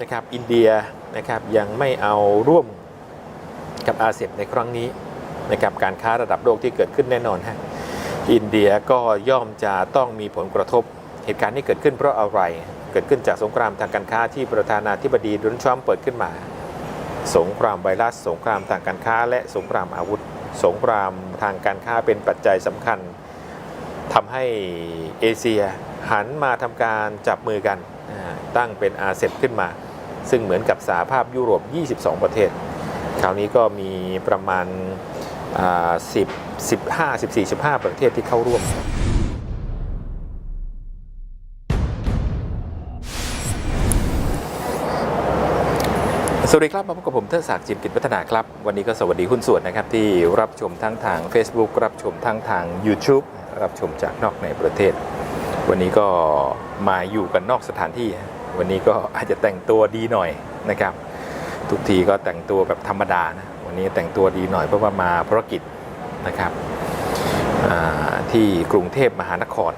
นะครับอินเดียนะครับยังไม่เอาร่วมกับอาเซียนในครั้งนี้นะครับการค้าระดับโลกที่เกิดขึ้นแน่นอนฮะอินเดียก็ย่อมจะต้องมีผลกระทบ เหตุการณ์นี้เกิดขึ้นเพราะอะไร เกิดขึ้นจากสงครามทางการค้าที่ประธานาธิบดีโดนัลด์ทรัมป์เปิดขึ้นมา สงครามไวรัส สงครามทางการค้า และสงครามอาวุธ สงครามทางการค้าเป็นปัจจัยสำคัญทำให้เอเชียหันมาทำการจับมือกันตั้งเป็นอาเซียนขึ้นมา ซึ่งเหมือนกับสหภาพยุโรป 22 ประเทศ คราวนี้ก็มีประมาณ 10 15 14 15 ประเทศที่เข้าร่วมสวัสดีครับมาพบกับผมเทิดศักดิ์จิมกิจพัฒนาครับ วันนี้ก็สวัสดีหุ้นส่วนนะครับ ที่รับชมทั้งทาง Facebook รับชมทั้งทาง YouTube รับชมจากนอกในประเทศ วันนี้ก็มาอยู่กันนอกสถานที่ วันนี้ก็อาจจะแต่งตัวดีหน่อยนะครับ ทุกทีก็แต่งตัวแบบธรรมดานะวันนี้แต่งตัวดีหน่อยเพราะว่ามาภารกิจนะครับที่กรุงเทพมหานคร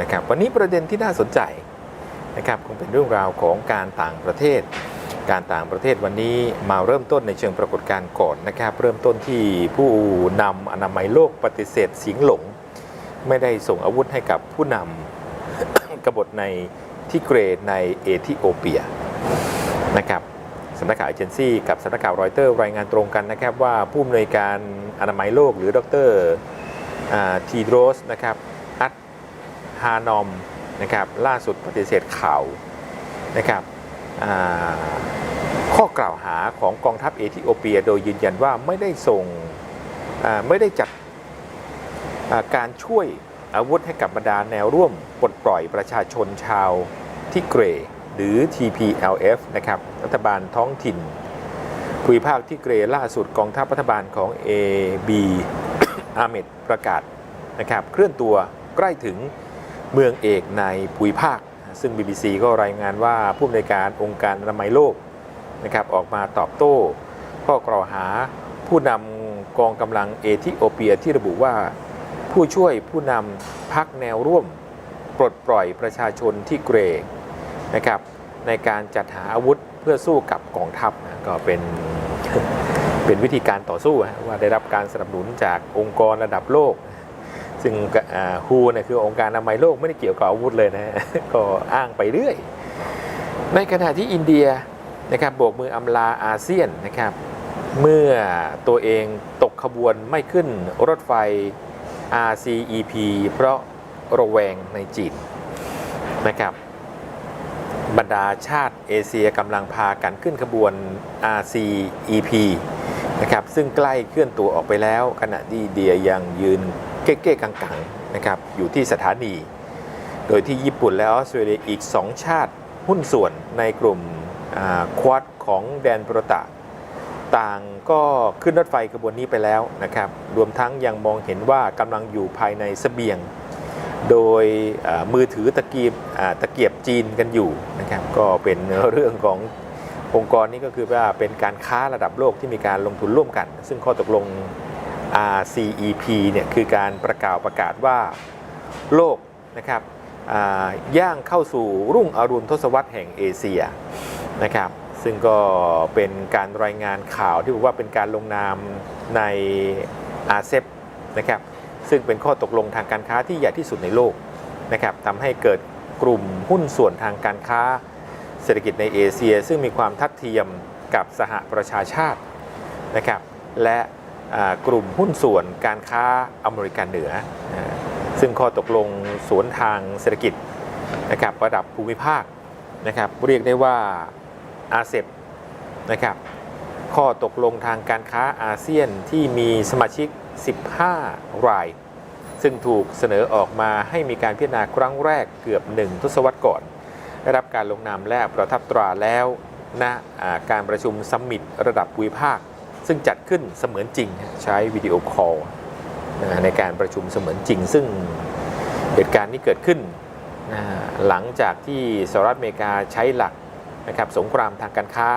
นะครับ วันนี้ประเด็นที่น่าสนใจนะครับคงเป็นเรื่องราวของการต่างประเทศ การต่างประเทศวันนี้มาเริ่มต้นในเชิงปรากฏการณ์ก่อนนะครับ เริ่มต้นที่ผู้นำอนามัยโลกปฏิเสธเสียงหลง ไม่ได้ส่งอาวุธให้กับผู้นำกบฏใน ที่เกรดในเอธิโอเปียนะครับสำนักข่าวเอเจนซี่กับสำนักข่าวรอยเตอร์รายงานตรงกันนะครับว่าผู้อำนวยการอนามัยโลกหรือดรทีโดรสนะครับอัตฮานอมนะครับล่าสุดปฏิเสธข่าวนะครับข้อกล่าวหาของกองทัพเอธิโอเปีย โดยยืนยันว่าไม่ได้ส่งไม่ได้จัดการช่วย อาวุธให้กับบรรดาแนวร่วมปลดปล่อยประชาชนชาวทิเกรหรือ TPLF นะครับรัฐบาลท้องถิ่นภูมิภาคทิเกรล่าสุดกองทัพรัฐบาลของ AB อาเมดประกาศนะครับเคลื่อนตัวใกล้ถึงเมืองเอกในภูมิภาค ซึ่ง BBC ก็รายงานว่าผู้อำนวยการองค์การอนามัยโลกนะครับออกมาตอบโต้ข้อกล่าวหาผู้นำกองกำลังเอธิโอเปียที่ระบุว่า ผู้ช่วยผู้นำพักแนวร่วม ปลดปล่อยประชาชนที่เกรงนะครับในการจัดหาอาวุธเพื่อสู้กับกองทัพนะก็เป็นเป็นวิธีการต่อสู้ว่าได้รับการสนับสนุนจากองค์กรระดับโลก ซึ่งฮูเนี่ยคือองค์การอนามัยโลกไม่ได้เกี่ยวกับอาวุธเลยนะ ก็อ้างไปเรื่อย ในขณะที่อินเดียนะครับโบกมืออำลาอาเซียนนะครับ เมื่อตัวเองตกขบวนไม่ขึ้นรถไฟ RCEP เพราะระแวงในจีนนะครับบรรดาชาติเอเชียกำลังพากันขึ้นขบวน RCEP นะครับซึ่งใกล้เคลื่อนตัวออกไปแล้ว ขณะที่เดียยังยืนเก้ๆกังๆนะครับอยู่ที่สถานี โดยที่ญี่ปุ่นและออสเตรเลียอีก 2 ชาติหุ้นส่วนในกลุ่มควอดของแดนโปรตะ ต่างก็ขึ้นรถไฟขบวนนี้ไปแล้วนะครับ รวมทั้งยังมองเห็นว่ากำลังอยู่ภายในเสบียง โดยมือถือตะเกียบตะเกียบจีนกันอยู่นะครับ ก็เป็นเรื่องขององค์กรนี้ก็คือว่าเป็นการค้าระดับโลกที่มีการลงทุนร่วมกัน ซึ่งข้อตกลง RCEP เนี่ยคือการประกาศประกาศว่าโลกนะครับย่างเข้าสู่รุ่งอรุณทศวรรษแห่งเอเชียนะครับ ซึ่งก็เป็นการรายงานข่าวที่บอกว่าเป็นการลงนามในอาเซบนะครับซึ่งเป็นข้อตกลงทางการค้าที่ใหญ่ที่สุดในโลกนะครับทำให้เกิดกลุ่มหุ้นส่วนทางการค้าเศรษฐกิจในเอเชีย ซึ่งมีความทัดเทียมกับสหประชาชาตินะครับและกลุ่มหุ้นส่วนการค้าอเมริกันเหนือ ซึ่งข้อตกลงสวนทางเศรษฐกิจนะครับระดับภูมิภาคนะครับเรียกได้ว่า อาเซบนะครับข้อตกลงทางการค้าอาเซียนที่มีสมาชิก 15 ราย ซึ่งถูกเสนอออกมาให้มีการพิจารณาครั้งแรกเกือบหนึ่งทศวรรษก่อน ได้รับการลงนามและประทับตราแล้วณอ่าการประชุมซัมมิตระดับภูมิภาค ซึ่งจัดขึ้นเสมือนจริงใช้วิดีโอคอลในการประชุมเสมือนจริง ซึ่งเหตุการณ์นี้เกิดขึ้นหลังจากที่สหรัฐอเมริกาใช้หลัก นะครับสงครามทางการค้า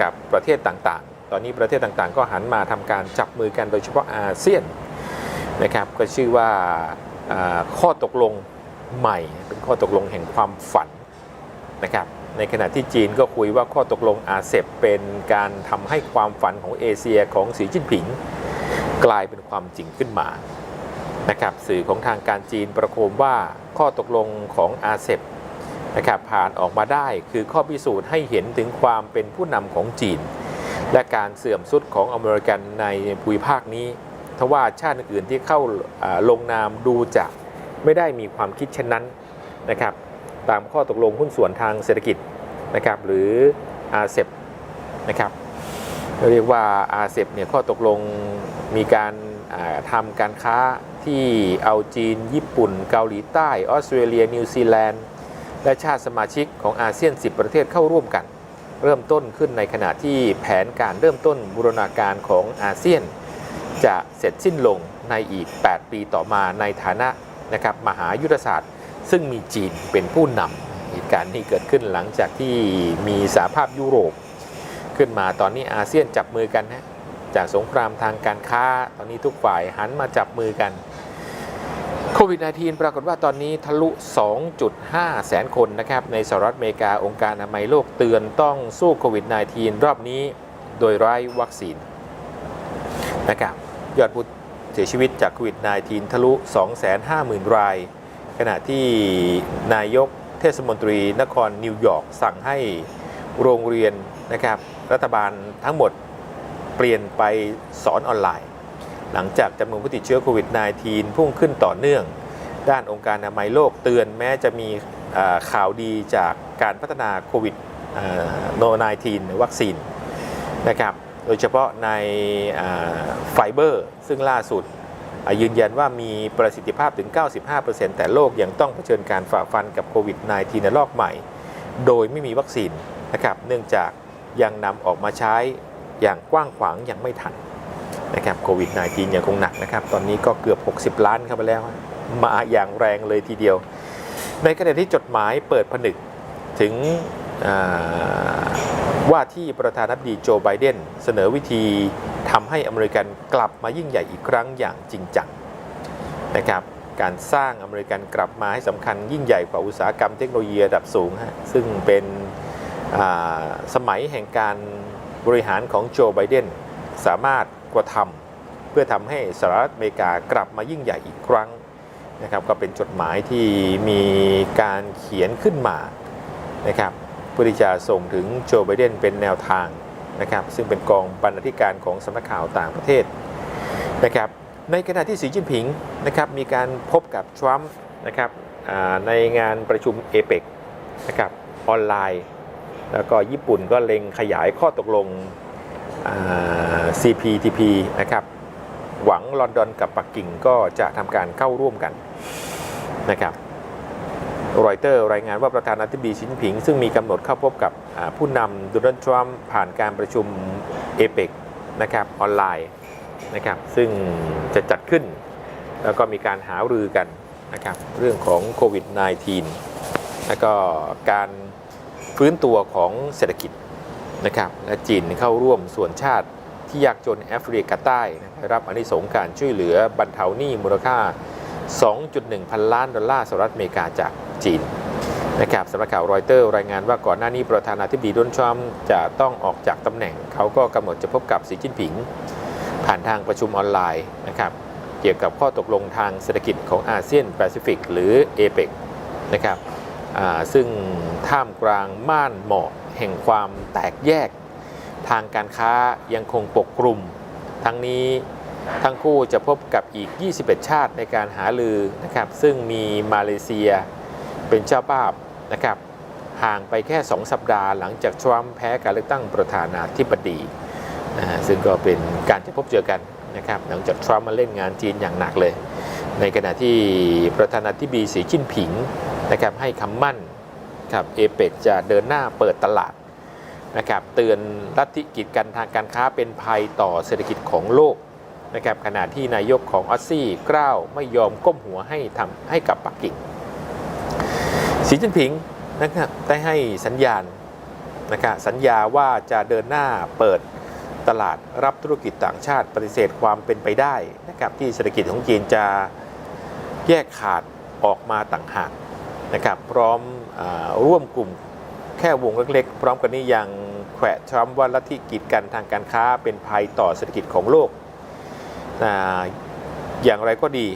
กับประเทศต่างๆ ตอนนี้ประเทศต่างๆ ก็หันมาทำการจับมือกันโดยเฉพาะอาเซียนนะครับก็ชื่อว่าข้อตกลงใหม่ เป็นข้อตกลงแห่งความฝันนะครับในขณะที่จีนก็คุยว่าข้อตกลงอาเซบเป็นการทำให้ความฝันของเอเชียของสีจิ้นผิง กลายเป็นความจริงขึ้นมานะครับสื่อของทางการจีนประโคมว่าข้อตกลงของอาเซบ นะครับผ่านออกมาได้คือข้อพิสูจน์ให้เห็นถึงความเป็นผู้นำของจีน และการเสื่อมสุดของอเมริกันในภูมิภาคนี้ทว่าชาติอื่นที่เข้าลงนามดูจะไม่ได้มีความคิดเช่นนั้นนะครับตามข้อตกลงหุ้นส่วนทางเศรษฐกิจนะครับหรืออาเซบนะครับเรียกว่าอาเซบเนี่ยข้อตกลงมีการทำการค้าที่เอาจีน ญี่ปุ่น เกาหลีใต้ ออสเตรเลีย นิวซีแลนด์ และชาติสมาชิกของอาเซียน 10 ประเทศเข้าร่วมกัน เริ่มต้นขึ้นในขณะที่แผนการเริ่มต้นบูรณาการของอาเซียน จะเสร็จสิ้นลงในอีก 8 ปีต่อมาในฐานะนะครับมหายุทธศาสตร์ ซึ่งมีจีนเป็นผู้นำเหตุการณ์นี้เกิดขึ้นหลังจากที่มีสหภาพยุโรป ขึ้นมาตอนนี้อาเซียนจับมือกันนะจากสงครามทางการค้า ตอนนี้ทุกฝ่ายหันมาจับมือกัน วิด -19 ปรากฏว่าตอนนี้ทะลุ 2.5 แสนคนนะครับ ในสหรัฐอเมริกาองค์การอนามัยโลกเตือนต้องสู้โควิด -19 รอบนี้โดยไร้วัคซีนนะครับยอดผู้เสียชีวิตจากโควิด -19 ทะลุ 250,000 ราย ขณะที่นายกเทศมนตรีนครนิวยอร์กสั่งให้โรงเรียนนะครับรัฐบาลทั้งหมดเปลี่ยนไปสอนออนไลน์ หลังจากจำนวนผู้ติดเชื้อโควิด -19 พุ่งขึ้นต่อเนื่อง ด้านองค์การอนามัยโลกเตือนแม้จะมีข่าวดีจากการพัฒนาโควิดโน19วัคซีนนะครับ โดยเฉพาะในไฟเบอร์ ซึ่งล่าสุดยืนยันว่ามีประสิทธิภาพถึง 95%แต่โลกยังต้องเผชิญการฝ่าฟันกับโควิด -19 ในรอบใหม่ โดยไม่มีวัคซีนนะครับ เนื่องจากยังนำออกมาใช้อย่างกว้างขวางยังไม่ทัน นะครับโควิด -19 ยังคงหนักนะครับ ตอนนี้ก็เกือบ 60 ล้านเข้าไปแล้ว มาอย่างแรงเลยทีเดียว ในขณะที่จดหมายเปิดผนึกถึงว่าที่ประธานาธิบดีโจไบเดนเสนอวิธีทำให้อเมริกันกลับมายิ่งใหญ่อีกครั้งอย่างจริงจังนะครับการสร้างอเมริกันกลับมาให้สำคัญยิ่งใหญ่กว่าอุตสาหกรรมเทคโนโลยีระดับสูงฮะซึ่งเป็นสมัยแห่งการบริหารของโจไบเดนสามารถ กระทำเพื่อทำให้สหรัฐอเมริกากลับมายิ่งใหญ่อีกครั้งนะครับก็เป็นจดหมายที่มีการเขียนขึ้นมานะครับเพื่อที่จะส่งถึงโจไบเดนเป็นแนวทางนะครับซึ่งเป็นกองบรรณาธิการของสำนักข่าวต่างประเทศนะครับในขณะที่สีจิ้นผิงนะครับมีการพบกับทรัมป์นะครับในงานประชุมเอเปกนะครับออนไลน์ แล้วก็ญี่ปุ่นก็เล็งขยายข้อตกลง CPTP นะครับ หวังลอนดอนกับปักกิ่งก็จะทำการเข้าร่วมกันนะครับรอยเตอร์รายงานว่าประธานาธิบดีชินผิง ซึ่งมีกำหนดเข้าพบกับผู้นำโดนัลด์ทรัมป์ผ่านการประชุมเอเปกนะครับออนไลน์นะครับซึ่งจะจัดขึ้น แล้วก็มีการหารือกันนะครับเรื่องของโควิด -19 แล้วก็การฟื้นตัวของเศรษฐกิจ นะครับและจีนเข้าร่วมส่วนชาติที่ยากจนแอฟริกาใต้นะได้รับอนิสงการช่วยเหลือบรรเทาหนี้มูลค่า 2.1 พันล้านดอลลาร์สหรัฐอเมริกาจากจีนนะครับสำนักข่าวรอยเตอร์รายงานว่าก่อนหน้านี้ประธานาธิบดีโดนัลด์ทรัมป์จะต้องออกจากตำแหน่ง เขาก็กำหนดจะพบกับสีจิ้นผิง ผ่านทางประชุมออนไลน์นะครับเกี่ยวกับข้อตกลงทางเศรษฐกิจของอาเซียนแปซิฟิกหรือเอเปกนะครับซึ่งท่ามกลางม่านหมอก แห่งความแตกแยก ทางการค้ายังคงปกคลุมทั้งนี้ทั้งคู่จะพบกับอีก 21 ชาติในการหาลือนะครับ ซึ่งมีมาเลเซียเป็นเจ้าภาพนะครับ ห่างไปแค่ 2 สัปดาห์หลังจากทรัมป์แพ้การเลือกตั้งประธานาธิบดีนะซึ่งก็เป็นการจะพบเจอกันนะครับ หลังจากทรัมป์มาเล่นงานจีนอย่างหนักเลย ในขณะที่ประธานาธิบดีสีจิ้นผิงนะครับให้คำมั่น ครับเอเปกจะเดินหน้าเปิดตลาดนะครับเตือนลัทธิกิจการทางการค้าเป็นภัยต่อเศรษฐกิจของโลกนะครับขณะที่นายกของออสซี่กล้าวไม่ยอมก้มหัวให้ทำให้กับปักกิ่งสีจิ้นผิงนะครับได้ให้สัญญาณนะครับสัญญาว่าจะเดินหน้าเปิดตลาดรับธุรกิจต่างชาติปฏิเสธความเป็นไปได้นะครับที่เศรษฐกิจของจีนจะแยกขาดออกมาต่างหาก นะครับพร้อมอร่วมกลุ่มแค่วงเล็กๆ พร้อมกันนี้ยังแขวะทรัมป์ว่าลัทธิกีดกันทางการค้าเป็นภัยต่อเศรษฐกิจของโลกอ่าอย่างไรก็ดี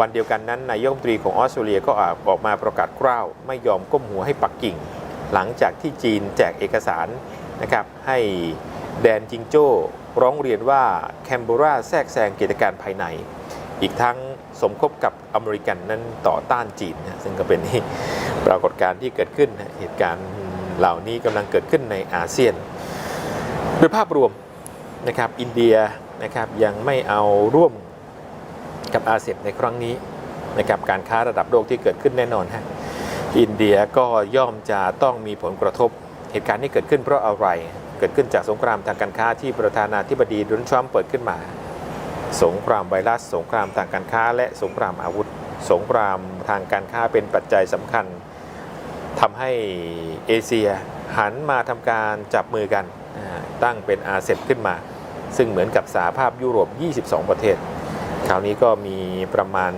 วันเดียวกันนั้นนายกรัฐมนตรีของออสเตรเลียก็ออกมาประกาศกล้าว ไม่ยอมก้มหัวให้ปักกิ่ง หลังจากที่จีนแจกเอกสารนะครับให้แดนจิงโจ้ร้องเรียนว่าแคนเบราแทรกแซงกิจการภายใน อีกทั้ง สมคบกับอเมริกันนั้นต่อต้านจีนนะซึ่งก็เป็นปรากฏการณ์ที่เกิดขึ้นนะเหตุการณ์เหล่านี้กำลังเกิดขึ้นในอาเซียน โดยภาพรวมนะครับอินเดียนะครับยังไม่เอาร่วมกับอาเซียนในครั้งนี้นะครับการค้าระดับโลกที่เกิดขึ้นแน่นอนฮะอินเดียก็ย่อมจะต้องมีผลกระทบ เหตุการณ์นี้เกิดขึ้นเพราะอะไร เกิดขึ้นจากสงครามทางการค้าที่ประธานาธิบดีโดนัลด์ทรัมป์เปิดขึ้นมา สงครามไวรัส สงครามทางการค้า และสงครามอาวุธ สงครามทางการค้าเป็นปัจจัยสำคัญทำให้เอเชียหันมาทำการจับมือกันตั้งเป็นอาเซียนขึ้นมา ซึ่งเหมือนกับสหภาพยุโรป 22 ประเทศ คราวนี้ก็มีประมาณ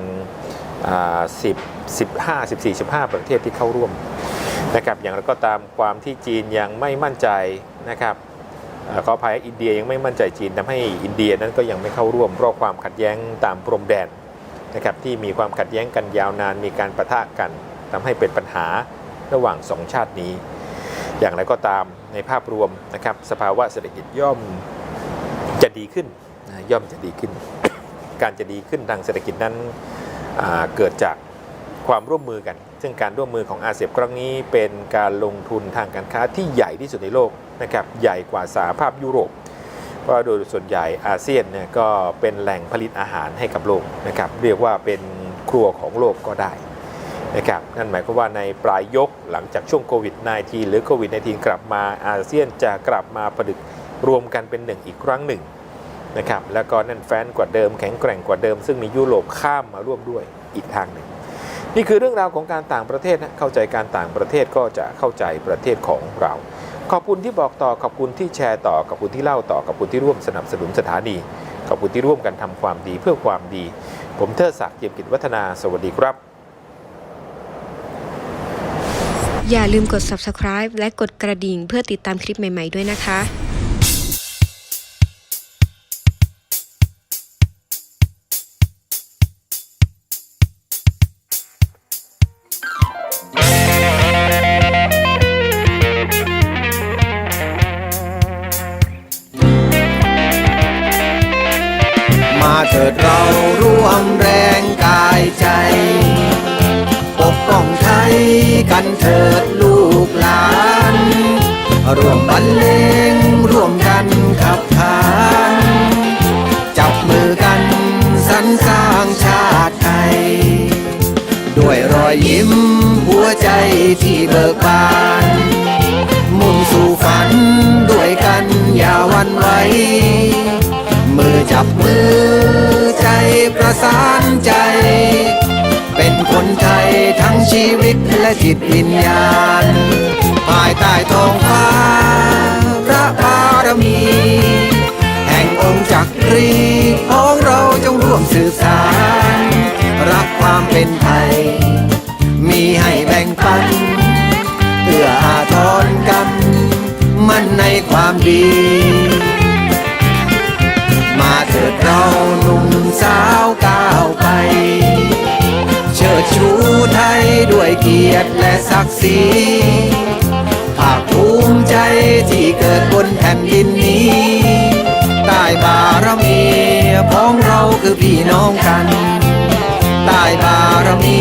10 15 14 15 ประเทศที่เข้าร่วมนะครับอย่างไรก็ตามความที่จีนยังไม่มั่นใจนะครับ เอ่อขออภัยอินเดียยังไม่มั่นใจจีนทำให้อินเดียนั้นก็ยังไม่เข้าร่วมเพราะความขัดแย้งตามพรมแดนนะครับที่มีความขัดแย้งกันยาวนานมีการประทะกันทำให้เป็นปัญหาระหว่างสองชาตินี้ อย่างไรก็ตามในภาพรวมนะครับสภาวะเศรษฐกิจย่อมจะดีขึ้นย่อมจะดีขึ้น การจะดีขึ้นทางเศรษฐกิจนั้นเกิดจาก ความร่วมมือกัน ซึ่งการร่วมมือของอาเซียนครั้งนี้เป็นการลงทุนทางการค้าที่ใหญ่ที่สุดในโลกนะครับใหญ่กว่าสหภาพยุโรป เพราะโดยส่วนใหญ่อาเซียนเนี่ยก็เป็นแหล่งผลิตอาหารให้กับโลกนะครับเรียกว่าเป็นครัวของโลกก็ได้นะครับนั่นหมายความว่าในปลายยกหลังจากช่วงโควิด -19 หรือโควิด -19 กลับมาอาเซียนจะกลับมาประดึกรวมกันเป็นหนึ่งอีกครั้งหนึ่งนะครับแล้วก็นั่นแฟนกว่าเดิมแข็งแกร่งกว่าเดิม ซึ่งมียุโรปข้ามมาร่วมด้วยอีกทางหนึ่ง นี่คือเรื่องราวของการต่างประเทศนะเข้าใจการต่างประเทศก็จะเข้าใจประเทศของเรา ขอบคุณที่บอกต่อขอบคุณที่แชร์ต่อขอบคุณที่เล่าต่อขอบคุณที่ร่วมสนับสนุนสถานีขอบคุณที่ร่วมกันทำความดีเพื่อความดี ผมเทิดศักดิ์เจียมกิจวัฒนาสวัสดีครับ อย่าลืมกด subscribe และกดกระดิ่งเพื่อติดตามคลิปใหม่ ๆ ด้วยนะคะ เถิดเราร่วมแรงกายใจ ปกป้องไทยกันเถิดลูกหลาน ร่วมบรรเลงร่วมกันขับขานจับมือกันสรรสร้างชาติไทย ด้วยรอยยิ้มหัวใจที่เบิกบาน ประสานใจ เป็นคนไทยทั้งชีวิตและจิตวิญญาณ ภายใต้ท้องฟ้า พระบารมี แห่งองค์จักรีของเราจงร่วมสืบสารรักความเป็นไทย มีให้แบ่งปันเอื้ออาทรกัน มันในความดี กียรติและศักดิ์ศรีภาคภูมิใจที่เกิดบนแผ่นดินนี้ใต้บารมีพ้องเราคือพี่น้องกันใต้บารมี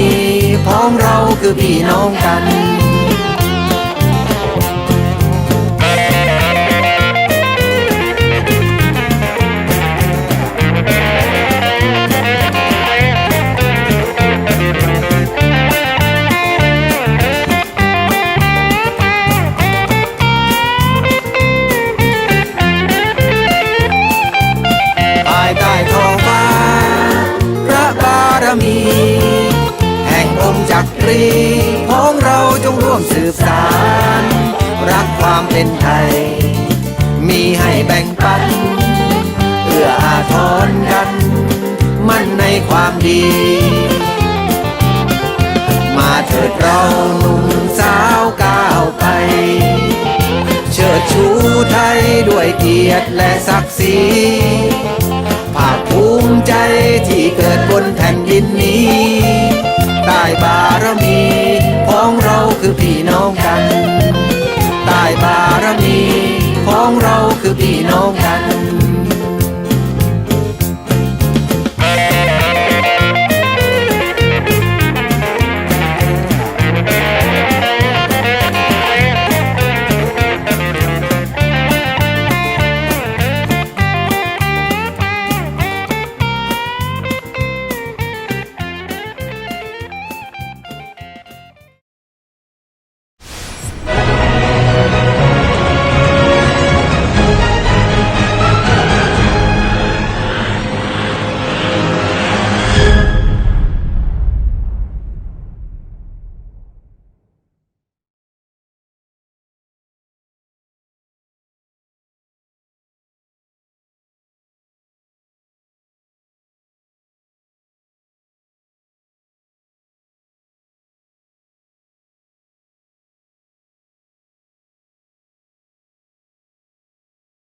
พ้องเราคือพี่น้องกัน มีให้แบ่งปัน เอื้ออาทรกัน มั่นในความดี มาเถิดเราหนุ่มสาวก้าวไป เชิดชูไทยด้วยเกียรติและศักดิ์ศรีภาคภูมิใจที่เกิดบนแผ่นดินนี้ใต้บารมีของเราคือพี่น้องกันใต้บารมีของเรา คือพี่น้องกัน